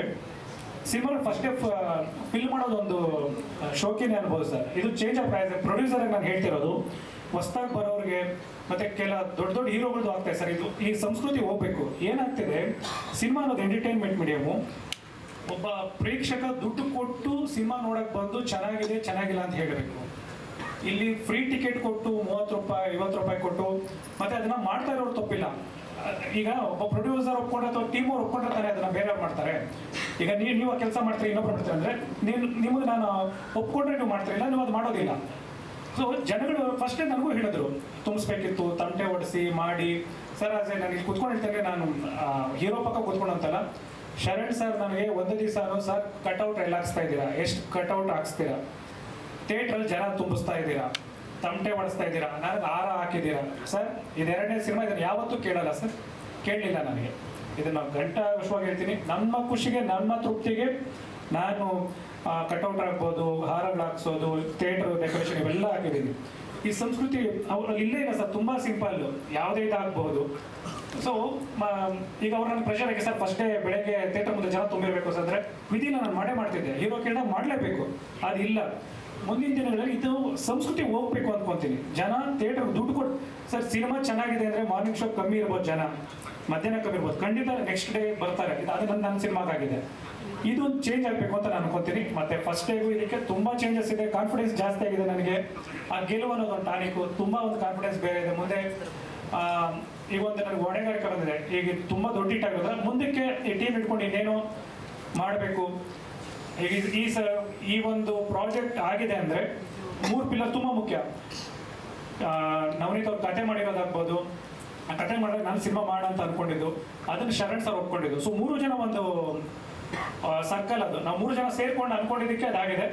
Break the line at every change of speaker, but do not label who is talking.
ಅಂದ್ರೆ cinema first fill ಮಾಡೋದು ಒಂದು ಶೋಕಿನೇ ಅನ್ಬೋದು ಸರ್. ಇದು ಚೇಂಜ್ ಆಫ್ ಪ್ರೈಸ್ ಪ್ರೊಡ್ಯೂಸರ್ ನಾನು ಹೇಳ್ತಿರೋದು, ಹೊಸ್ದಾಗಿ ಬರೋರಿಗೆ ಮತ್ತೆ ಕೆಲ ದೊಡ್ಡ ದೊಡ್ಡ ಹೀರೋಗಳದ್ದು ಆಗ್ತಾ ಸರ್. ಇದು ಈ ಸಂಸ್ಕೃತಿ ಹೋಗ್ಬೇಕು. ಏನಾಗ್ತಿದೆ, ಸಿನಿಮಾ ಅನ್ನೋದು ಎಂಟರ್ಟೈನ್ಮೆಂಟ್ ಮೀಡಿಯಮು ಒಬ್ಬ ಪ್ರೇಕ್ಷಕ ದುಡ್ಡು ಕೊಟ್ಟು ಸಿನಿಮಾ ನೋಡಕ್ ಬಂದು ಚೆನ್ನಾಗಿದೆ, ಚೆನ್ನಾಗಿಲ್ಲ ಅಂತ ಹೇಳಬೇಕು. ಇಲ್ಲಿ ಫ್ರೀ ಟಿಕೆಟ್ ಕೊಟ್ಟು ಮೂವತ್ತು ರೂಪಾಯಿ, ಐವತ್ತು ರೂಪಾಯಿ ಕೊಟ್ಟು, ಮತ್ತೆ ಅದನ್ನ ಮಾಡ್ತಾ ಇರೋರು ತಪ್ಪಿಲ್ಲ. ಈಗ ಒಬ್ಬ ಪ್ರೊಡ್ಯೂಸರ್ ಒಪ್ಕೊಂಡ್ರೆ ಅಥವಾ ಟೀಮ್ ಅವ್ರು ಒಪ್ಕೊಂಡಿರ್ತಾರೆ, ಅದನ್ನ ಬೇರೆ ಮಾಡ್ತಾರೆ. ಈಗ ನೀವು ನೀವು ಕೆಲಸ ಮಾಡ್ತೀರಿ, ಇನ್ನೊಬ್ರು ಮಾಡ್ತೀರಿ ಅಂದ್ರೆ, ನೀನು ನಿಮಗೆ ನಾನು ಒಪ್ಕೊಂಡ್ರೆ ನೀವು ಮಾಡ್ತೀರಿಲ್ಲ ನೀವು ಅದು ಮಾಡೋದಿಲ್ಲ. ಸೊ ಜನಗಳು ಫಸ್ಟೇ ನನಗೂ ಹೇಳಿದ್ರು, ತುಂಬಿಸ್ಬೇಕಿತ್ತು, ತಂಟೆ ಹೊಡಿಸಿ ಮಾಡಿ. ಸರ್ ಅದೇ ನಾನು ಇಲ್ಲಿ ಕುತ್ಕೊಂಡು ನಾನು ಹೀರೋ ಪಕ್ಕ ಕುತ್ಕೊಂಡು ಅಂತಲ್ಲ ಶರಣ್ ಸರ್ ನನಗೆ ಒಂದು ದಿವಸ ಸರ್ ಕಟ್ಔಟ್ ಎಲ್ಲ ಹಾಕ್ಸ್ತಾ ಇದ್ದೀರಾ? ಎಷ್ಟು ಕಟ್ಔಟ್ ಹಾಕ್ಸ್ತೀರಾ? ಥಿಯೇಟ್ರಲ್ಲಿ ಜನ ತುಂಬಿಸ್ತಾ ಇದ್ದೀರಾ? ತಮಟೆ ಹೊಡಿಸ್ತಾ ಇದ್ದೀರಾ? ನನಗೆ ಹಾರ ಹಾಕಿದ್ದೀರಾ? ಸರ್, ಇದೆರಡನೇ ಸಿನಿಮಾ ಇದನ್ನು ಯಾವತ್ತೂ ಕೇಳಲ್ಲ ಸರ್. ಕೇಳಲಿಲ್ಲ ನನಗೆ. ಇದನ್ನು ಗಂಟ ವಿಶ್ವಾಗಿ ಹೇಳ್ತೀನಿ. ನಮ್ಮ ಖುಷಿಗೆ, ನಮ್ಮ ತೃಪ್ತಿಗೆ ನಾನು ಕಟೌಟ್ ಹಾಕ್ಬೋದು, ಹಾರಗಳು ಹಾಕ್ಸೋದು, ಥಿಯೇಟರ್ ಡೆಕೋರೇಷನ್ ಇವೆಲ್ಲ ಹಾಕಿದ್ದೀನಿ. ಈ ಸಂಸ್ಕೃತಿ ಅವ್ರು ಇಲ್ಲೇ ಇಲ್ಲ ಸರ್. ತುಂಬ ಸಿಂಪಲ್ ಯಾವುದೇ ಇದಾಗಬಹುದು ಸೊ ಈಗ ಅವ್ರು ನನ್ನ ಪ್ರೆಷರ್ ಹಾಕಿ ಸರ್ ಫಸ್ಟ್ ಡೇ ಬೆಳಗ್ಗೆ ಥಿಯೇಟರ್ ಮುಂದೆ ಜನ ತುಂಬಿರಬೇಕು ಸರ್ ಅಂದರೆ ವಿಧಿನ ನಾನು ಮಾಡೇ ಮಾಡ್ತಿದ್ದೆ. ಹೀರೋ ಕೇಳ ಮಾಡಲೇಬೇಕು. ಅದಿಲ್ಲ. ಮುಂದಿನ ದಿನಗಳಲ್ಲಿ ಇದು ಸಂಸ್ಕೃತಿ ಹೋಗ್ಬೇಕು ಅನ್ಕೊಂತೀನಿ. ಜನ ಥಿಯೇಟರ್ ದುಡ್ಡು ಕೊಟ್ಟು ಸರ್ ಸಿನಿಮಾ ಚೆನ್ನಾಗಿದೆ ಅಂದ್ರೆ ಮಾರ್ನಿಂಗ್ ಶೋ ಕಮ್ಮಿ ಇರ್ಬೋದು ಜನ. ಮಧ್ಯಾಹ್ನ ಕಮ್ಮಿ ಇರ್ಬೋದು. ಖಂಡಿತ ನೆಕ್ಸ್ಟ್ ಡೇ ಬರ್ತಾರೆ. ಇದು ಅದು ನನ್ನ ನನ್ನ ಸಿನಿಮಾಗಾಗಿದೆ ಇದು ಚೇಂಜ್ ಆಗಬೇಕು ಅಂತ ನಾನು ಅನ್ಕೊಂತೀನಿ. ಮತ್ತೆ ಫಸ್ಟ್ ಡೇಗೂ ಇದಕ್ಕೆ ತುಂಬಾ ಚೇಂಜಸ್ ಇದೆ. ಕಾನ್ಫಿಡೆನ್ಸ್ ಜಾಸ್ತಿ ಆಗಿದೆ ನನಗೆ. ಆ ಗೆಲುವು ಅನ್ನೋದು ಒಂದು ಟಾನಿಕು ತುಂಬಾ ಒಂದು ಕಾನ್ಫಿಡೆನ್ಸ್ ಬೇರೆ ಇದೆ. ಮುಂದೆ ಈಗ ಒಂದು ನನಗೆ ಹೊಣೆಗಾರಿಕೆ ಬಂದಿದೆ. ಈಗ ತುಂಬಾ ದೊಡ್ಡ ಇಟ್ಟಾಗೋದ್ರೆ ಮುಂದಕ್ಕೆ ಈ ಟೀಮ್ ಇಟ್ಕೊಂಡು ಇನ್ನೇನು ಮಾಡಬೇಕು? ಈಗ ಈ ಸ, ಈ ಒಂದು ಪ್ರಾಜೆಕ್ಟ್ ಆಗಿದೆ ಅಂದ್ರೆ ಮೂರು ಪಿಲ್ಲರ್ ತುಂಬಾ ಮುಖ್ಯ. ನವನೀತ್ ಅವ್ರು ಕತೆ ಮಾಡಿರೋದಾಗ್ಬೋದು. ಆ ಕತೆ ಮಾಡಿದ್ರೆ ನಾನು ಸಿನಿಮಾ ಮಾಡ ಅಂತ ಅನ್ಕೊಂಡಿದ್ದು. ಅದನ್ನ ಶರಣ್ ಸರ್ ಒಪ್ಕೊಂಡಿದ್ದು. ಸೊ ಮೂರು ಜನ ಒಂದು ಸರ್ಕಲ್ ಅದು. ನಾವು ಮೂರು ಜನ ಸೇರ್ಕೊಂಡು ಅನ್ಕೊಂಡಿದ್ದಕ್ಕೆ ಅದಾಗಿದೆ.